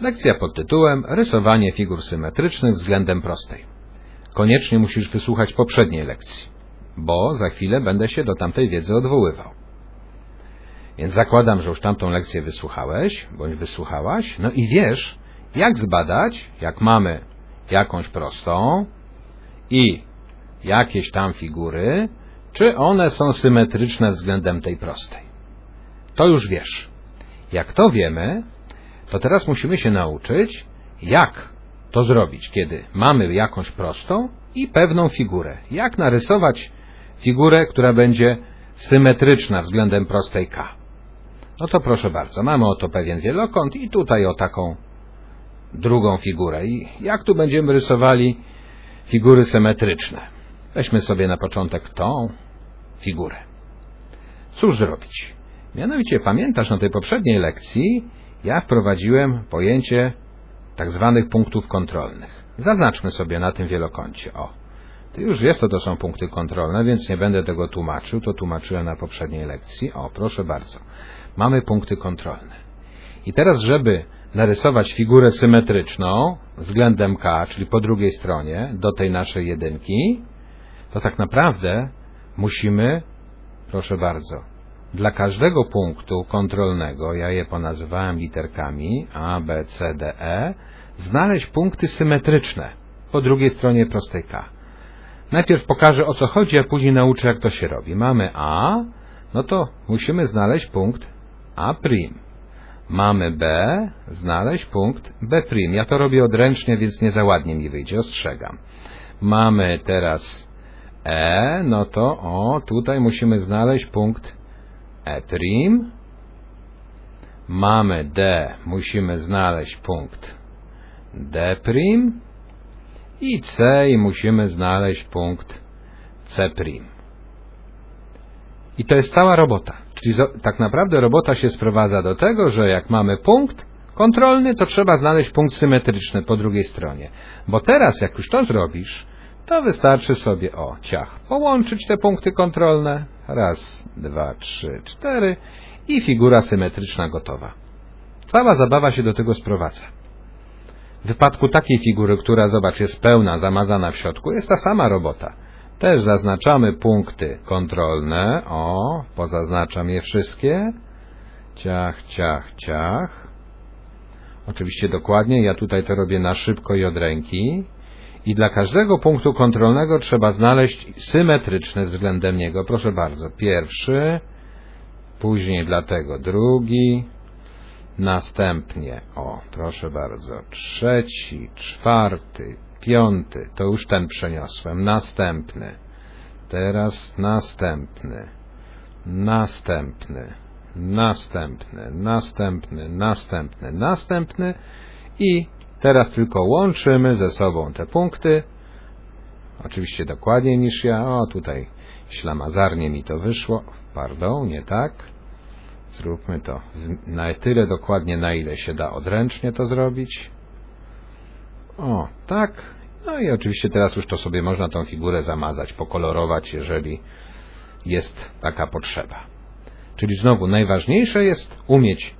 Lekcja pod tytułem Rysowanie figur symetrycznych względem prostej. Koniecznie musisz wysłuchać poprzedniej lekcji, bo za chwilę będę się do tamtej wiedzy odwoływał. Więc zakładam, że już tamtą lekcję wysłuchałeś, bądź wysłuchałaś, no i wiesz, jak zbadać, jak mamy jakąś prostą i jakieś tam figury, czy one są symetryczne względem tej prostej. To już wiesz. Jak to wiemy, to teraz musimy się nauczyć, jak to zrobić, kiedy mamy jakąś prostą i pewną figurę. Jak narysować figurę, która będzie symetryczna względem prostej k. No to proszę bardzo, mamy oto pewien wielokąt i tutaj o taką drugą figurę. I jak tu będziemy rysowali figury symetryczne? Weźmy sobie na początek tą figurę. Cóż zrobić? Mianowicie pamiętasz na tej poprzedniej lekcji, ja wprowadziłem pojęcie tak zwanych punktów kontrolnych. Zaznaczmy sobie na tym wielokącie. O, ty już wiesz, co to są punkty kontrolne, więc nie będę tego tłumaczył. To tłumaczyłem na poprzedniej lekcji. O, proszę bardzo. Mamy punkty kontrolne. I teraz, żeby narysować figurę symetryczną względem K, czyli po drugiej stronie, do tej naszej jedynki, to tak naprawdę musimy, proszę bardzo, dla każdego punktu kontrolnego, ja je ponazywałem literkami A, B, C, D, E, znaleźć punkty symetryczne po drugiej stronie prostej K. Najpierw pokażę o co chodzi, a później nauczę jak to się robi. Mamy A, no to musimy znaleźć punkt A'. Mamy B, znaleźć punkt B'. Ja to robię odręcznie, więc nie za ładnie mi wyjdzie, ostrzegam. Mamy teraz E, no to o, tutaj musimy znaleźć punkt E'. Mamy D, musimy znaleźć punkt D' i C i musimy znaleźć punkt C'. I to jest cała robota. Czyli tak naprawdę robota się sprowadza do tego, że jak mamy punkt kontrolny, to trzeba znaleźć punkt symetryczny po drugiej stronie. Bo teraz, jak już to zrobisz, to wystarczy sobie, o, ciach, połączyć te punkty kontrolne. Raz, dwa, trzy, cztery i figura symetryczna gotowa. Cała zabawa się do tego sprowadza. W wypadku takiej figury, która, zobacz, jest pełna, zamazana w środku, jest ta sama robota. Też zaznaczamy punkty kontrolne. O, pozaznaczam je wszystkie. Ciach, ciach, ciach. Oczywiście dokładnie, ja tutaj to robię na szybko i od ręki. I dla każdego punktu kontrolnego trzeba znaleźć symetryczny względem niego. Proszę bardzo, pierwszy, później dla tego drugi, następnie, o, proszę bardzo, trzeci, czwarty, piąty, to już ten przeniosłem, następny, teraz następny, następny, następny, następny, następny, następny i teraz tylko łączymy ze sobą te punkty, oczywiście dokładniej niż ja, o tutaj ślamazarnie mi to wyszło, pardon, nie tak, zróbmy to na tyle dokładnie, na ile się da odręcznie to zrobić, o, tak. No i oczywiście teraz już to sobie można tą figurę zamazać, pokolorować, jeżeli jest taka potrzeba. Czyli znowu najważniejsze jest umieć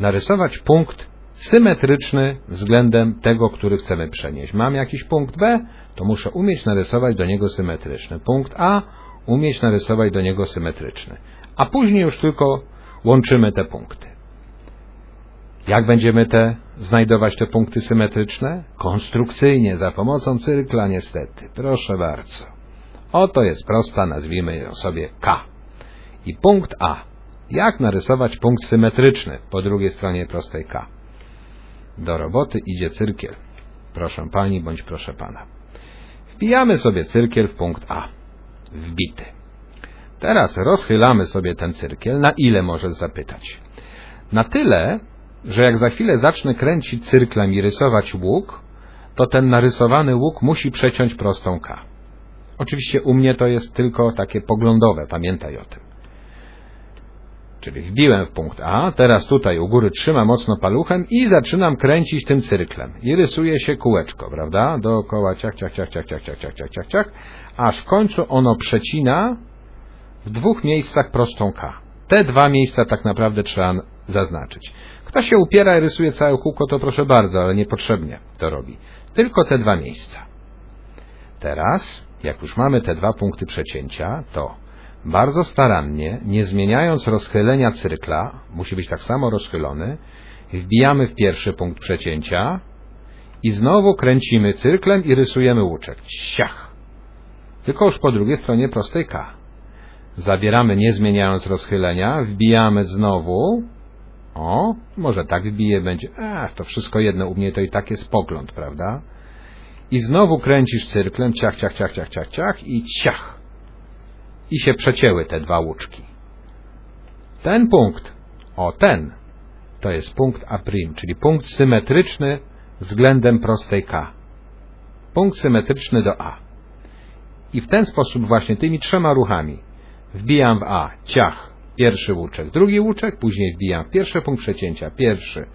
narysować punkt symetryczny względem tego, który chcemy przenieść. Mam jakiś punkt B, to muszę umieć narysować do niego symetryczny. Punkt A, umieć narysować do niego symetryczny. A później już tylko łączymy te punkty. Jak będziemy te znajdować te punkty symetryczne? Konstrukcyjnie, za pomocą cyrkla niestety. Proszę bardzo. Oto jest prosta, nazwijmy ją sobie K. I punkt A. Jak narysować punkt symetryczny po drugiej stronie prostej K? Do roboty idzie cyrkiel. Proszę pani bądź proszę pana. Wbijamy sobie cyrkiel w punkt A. Wbity. Teraz rozchylamy sobie ten cyrkiel. Na ile możesz zapytać? Na tyle, że jak za chwilę zacznę kręcić cyrklem i rysować łuk, to ten narysowany łuk musi przeciąć prostą K. Oczywiście u mnie to jest tylko takie poglądowe, pamiętaj o tym. Czyli wbiłem w punkt A, teraz tutaj u góry trzymam mocno paluchem i zaczynam kręcić tym cyrklem. I rysuje się kółeczko, prawda? Dookoła ciach, ciach, ciach, ciach, ciach, ciach, ciach, ciach, ciach, ciach, aż w końcu ono przecina w dwóch miejscach prostą K. Te dwa miejsca tak naprawdę trzeba zaznaczyć. Kto się upiera i rysuje całe kółko, to proszę bardzo, ale niepotrzebnie to robi. Tylko te dwa miejsca. Teraz, jak już mamy te dwa punkty przecięcia, to bardzo starannie, nie zmieniając rozchylenia cyrkla, musi być tak samo rozchylony, wbijamy w pierwszy punkt przecięcia i znowu kręcimy cyrklem i rysujemy łuczek. Siach! Tylko już po drugiej stronie prostej K. Zabieramy nie zmieniając rozchylenia, wbijamy znowu. O, może tak wbije będzie. Ach, to wszystko jedno, u mnie to i tak jest pogląd, prawda? I znowu kręcisz cyrklem, ciach, ciach, ciach, ciach, ciach, ciach i ciach. I się przecięły te dwa łuczki. Ten punkt, o ten, to jest punkt A', czyli punkt symetryczny względem prostej K. Punkt symetryczny do A. I w ten sposób właśnie tymi trzema ruchami wbijam w A, ciach, pierwszy łuczek, drugi łuczek, później wbijam w pierwszy punkt przecięcia, pierwszy,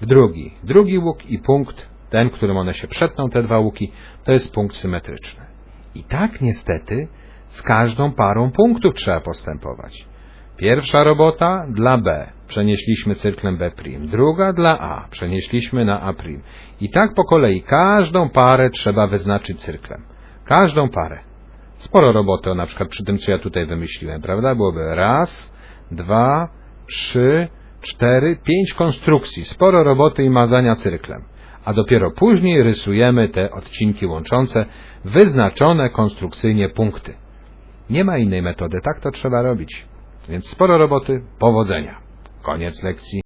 w drugi, drugi łuk i punkt, ten, którym one się przetną, te dwa łuki, to jest punkt symetryczny. I tak niestety z każdą parą punktów trzeba postępować. Pierwsza robota dla B, przenieśliśmy cyrklem B', druga dla A, przenieśliśmy na A'. I tak po kolei każdą parę trzeba wyznaczyć cyrklem. Każdą parę. Sporo roboty, na przykład przy tym, co ja tutaj wymyśliłem, prawda? Byłoby raz, dwa, trzy, cztery, pięć konstrukcji. Sporo roboty i mazania cyrklem. A dopiero później rysujemy te odcinki łączące wyznaczone konstrukcyjnie punkty. Nie ma innej metody, tak to trzeba robić. Więc sporo roboty, powodzenia. Koniec lekcji.